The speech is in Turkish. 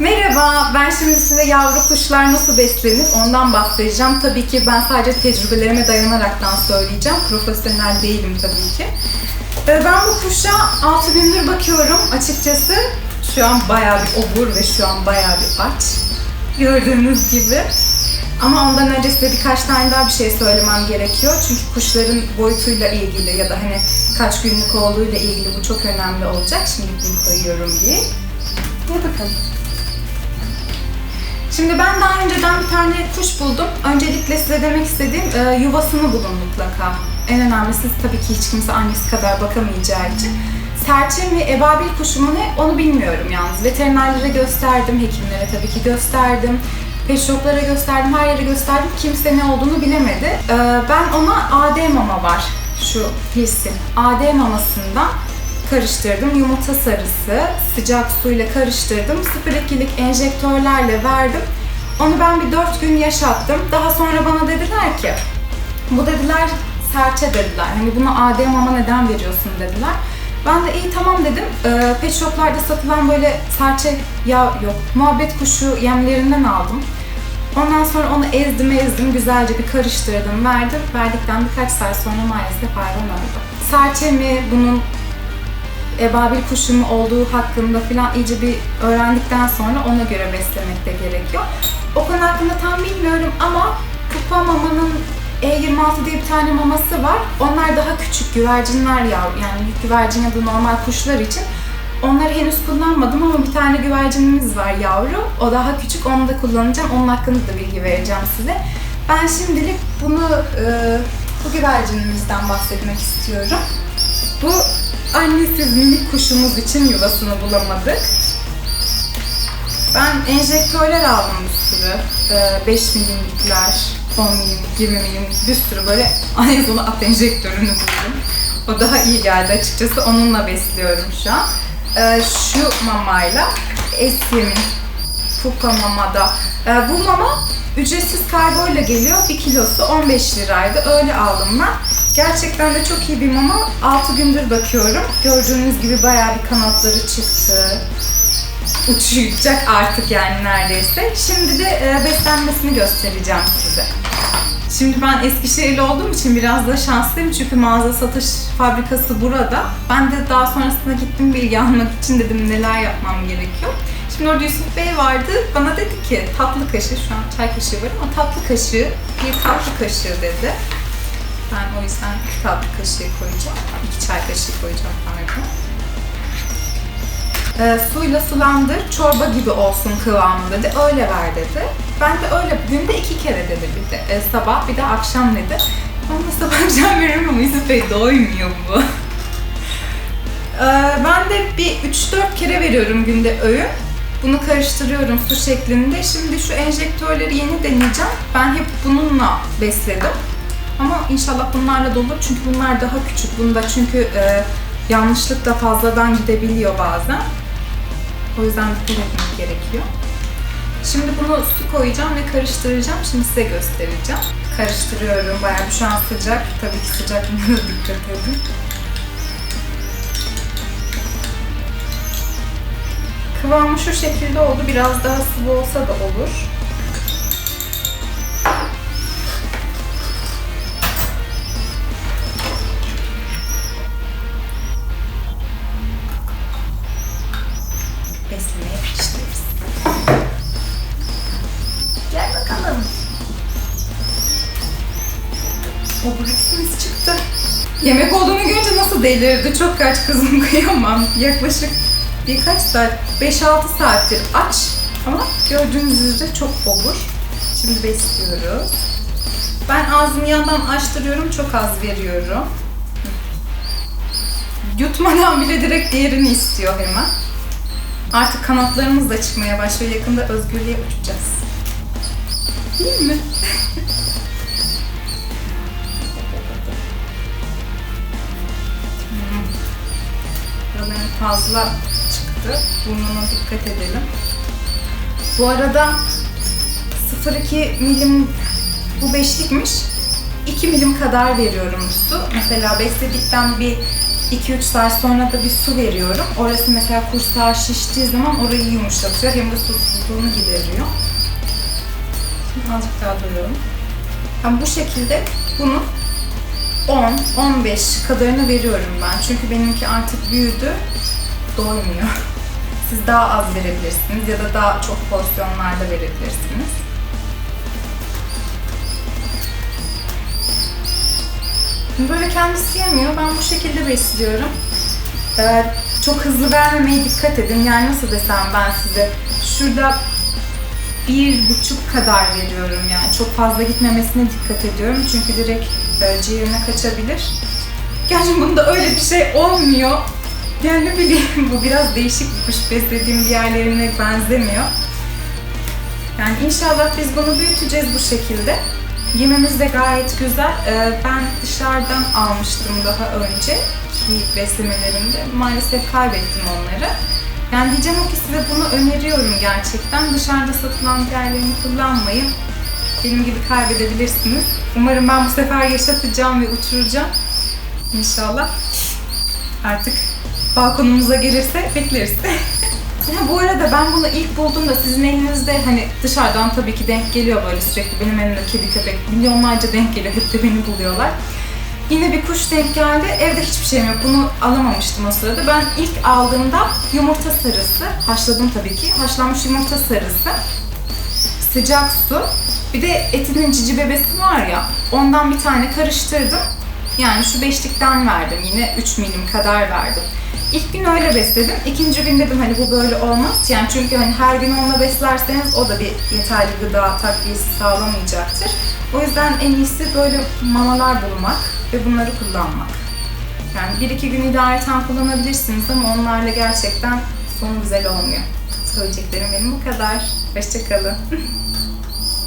Merhaba, ben şimdi size yavru kuşlar nasıl beslenir ondan bahsedeceğim. Tabii ki ben sadece tecrübelerime dayanaraktan söyleyeceğim. Profesyonel değilim tabii ki. Ee, Ben bu kuşa 6 gündür bakıyorum. Açıkçası şu an bayağı bir obur ve şu an bayağı bir aç. Gördüğünüz gibi. Ama ondan önce size birkaç tane daha bir şey söylemem gerekiyor. Çünkü kuşların boyutuyla ilgili ya da hani kaç günlük olduğuyla ilgili bu çok önemli olacak. Şimdi bunu koyuyorum diye. Hadi bakalım. Şimdi ben daha önceden bir tane kuş buldum. Öncelikle size demek istediğim e, yuvasını bulun mutlaka. En önemlisi tabii ki hiç kimse annesi kadar bakamayacağı için. Serçe mi, ebabil kuşu mu ne onu bilmiyorum yalnız. Veterinerlere gösterdim, hekimlere tabii ki gösterdim. Pet shoplara gösterdim, her yere gösterdim. Kimse ne olduğunu bilemedi. E, ben ona AD mama var, şu Hilsin. AD mamasından karıştırdım. Yumurta sarısı, sıcak suyla karıştırdım. 0.2'lik enjektörlerle verdim. Onu ben bir 4 gün yaşattım. Daha sonra bana dediler ki, bu dediler serçe dediler. Hani buna AD mama neden veriyorsun dediler. Ben de iyi tamam dedim. Ee, pet shoplarda satılan böyle serçe ya yok muhabbet kuşu yemlerinden aldım. Ondan sonra onu ezdim ezdim güzelce bir karıştırdım verdim. Verdikten birkaç saat sonra maalesef hayvan öldü. Serçe mi bunun ebabil kuşu mu olduğu hakkında filan iyice bir öğrendikten sonra ona göre beslemek de gerekiyor. O konu hakkında tam bilmiyorum ama Kupa Mama'nın E26 diye bir tane maması var. Onlar daha küçük güvercinler yavru yani güvercin ya da normal kuşlar için. Onları henüz kullanmadım ama bir tane güvercinimiz var yavru. O daha küçük, onu da kullanacağım. Onun hakkında da bilgi vereceğim size. Ben şimdilik bunu, e, bu güvercinimizden bahsetmek istiyorum. Bu annesiz minik kuşumuz için yuvasını bulamadık. Ben enjektörler aldım bir sürü. Ee, 5 milimlikler, 10 milimlik, 20 milimlik bir sürü böyle sonu at enjektörünü buldum. O daha iyi geldi açıkçası. Onunla besliyorum şu an. Ee, şu mamayla Esyem'in Puka mamada. Ee, bu mama ücretsiz kargoyla geliyor. 1 kilosu 15 liraydı. Öyle aldım ben. Gerçekten de çok iyi bir mama. 6 gündür bakıyorum. Gördüğünüz gibi bayağı bir kanatları çıktı. Uçacak artık yani neredeyse. Şimdi de e, beslenmesini göstereceğim size. Şimdi ben Eskişehirli olduğum için biraz da şanslıyım çünkü mağaza satış fabrikası burada. Ben de daha sonrasında gittim bilgi almak için dedim neler yapmam gerekiyor. Şimdi orada Yusuf Bey vardı. Bana dedi ki tatlı kaşığı, şu an çay kaşığı var ama tatlı kaşığı, bir tatlı kaşığı dedi. Ben o yüzden iki tatlı kaşığı koyacağım. iki çay kaşığı koyacağım pardon. E, suyla sulandır, çorba gibi olsun kıvamı dedi. Öyle ver dedi. Ben de öyle günde iki kere dedi bir de. E, sabah bir de akşam dedi. Ben de sabah akşam veririm ama Yusuf Bey doymuyor bu. E, ben de bir 3-4 kere veriyorum günde öğün. Bunu karıştırıyorum su şeklinde. Şimdi şu enjektörleri yeni deneyeceğim. Ben hep bununla besledim. Ama inşallah bunlarla da olur çünkü bunlar daha küçük. Bunda çünkü e, yanlışlık da fazladan gidebiliyor bazen. O yüzden dikkat etmek gerekiyor. Şimdi bunu su koyacağım ve karıştıracağım. Şimdi size göstereceğim. Karıştırıyorum. Bayağı şu an sıcak. Tabii ki sıcaklığına dikkat edin. Kıvamı şu şekilde oldu. Biraz daha sıvı olsa da olur. Beslemeye başlıyoruz. Gel bakalım. O Brix'imiz çıktı. Yemek olduğunu görünce nasıl delirdi. Çok kaç kızım kıyamam. Yaklaşık birkaç saat, 5-6 saattir aç. Ama gördüğünüz üzere çok obur. Şimdi besliyoruz. Ben ağzını yandan açtırıyorum, çok az veriyorum. Yutmadan bile direkt diğerini istiyor hemen. Artık kanatlarımız da çıkmaya başlıyor. Yakında özgürlüğe uçacağız. Değil mi? Buraların fazla çıktı. Burnuna dikkat edelim. Bu arada 0,2 milim bu beşlikmiş. 2 milim kadar veriyorum su. Mesela besledikten bir 2-3 saat sonra da bir su veriyorum. Orası mesela kursağı şiştiği zaman orayı yumuşatıyor. Hem de susuzluğunu gideriyor. Şimdi azıcık daha duruyorum. Ben bu şekilde bunu 10-15 kadarını veriyorum ben. Çünkü benimki artık büyüdü. Doymuyor. Siz daha az verebilirsiniz ya da daha çok porsiyonlarda verebilirsiniz. Böyle kendisi yemiyor. Ben bu şekilde besliyorum. Ee, çok hızlı vermemeye dikkat edin. Yani nasıl desem ben size. Şurada bir buçuk kadar veriyorum yani. Çok fazla gitmemesine dikkat ediyorum. Çünkü direkt e, ciğerine kaçabilir. Gerçi bunda öyle bir şey olmuyor. Yani ne bileyim bu biraz değişik bir kuş beslediğim diğerlerine benzemiyor. Yani inşallah biz bunu büyüteceğiz bu şekilde. Yememiz de gayet güzel. Ee, ben dışarıdan almıştım daha önce ki beslemelerimde. Maalesef kaybettim onları. Yani diyeceğim o ki size bunu öneriyorum gerçekten. Dışarıda satılan diğerlerini kullanmayın. Benim gibi kaybedebilirsiniz. Umarım ben bu sefer yaşatacağım ve uçuracağım. İnşallah. Artık balkonumuza gelirse bekleriz. Ha, bu arada ben bunu ilk bulduğumda sizin elinizde hani dışarıdan tabii ki denk geliyor böyle sürekli benim elimde kedi köpek milyonlarca denk geliyor hep de beni buluyorlar. Yine bir kuş denk geldi. Evde hiçbir şeyim yok. Bunu alamamıştım o sırada. Ben ilk aldığımda yumurta sarısı, haşladım tabii ki. Haşlanmış yumurta sarısı, sıcak su, bir de etinin cici bebesi var ya, ondan bir tane karıştırdım. Yani şu beşlikten verdim. Yine 3 milim kadar verdim. İlk gün öyle besledim. İkinci gün dedim hani bu böyle olmaz. Yani çünkü hani her gün onunla beslerseniz o da bir yeterli gıda takviyesi sağlamayacaktır. O yüzden en iyisi böyle mamalar bulmak ve bunları kullanmak. Yani bir iki gün idareten kullanabilirsiniz ama onlarla gerçekten sonu güzel olmuyor. Söyleyeceklerim benim bu kadar. Hoşçakalın.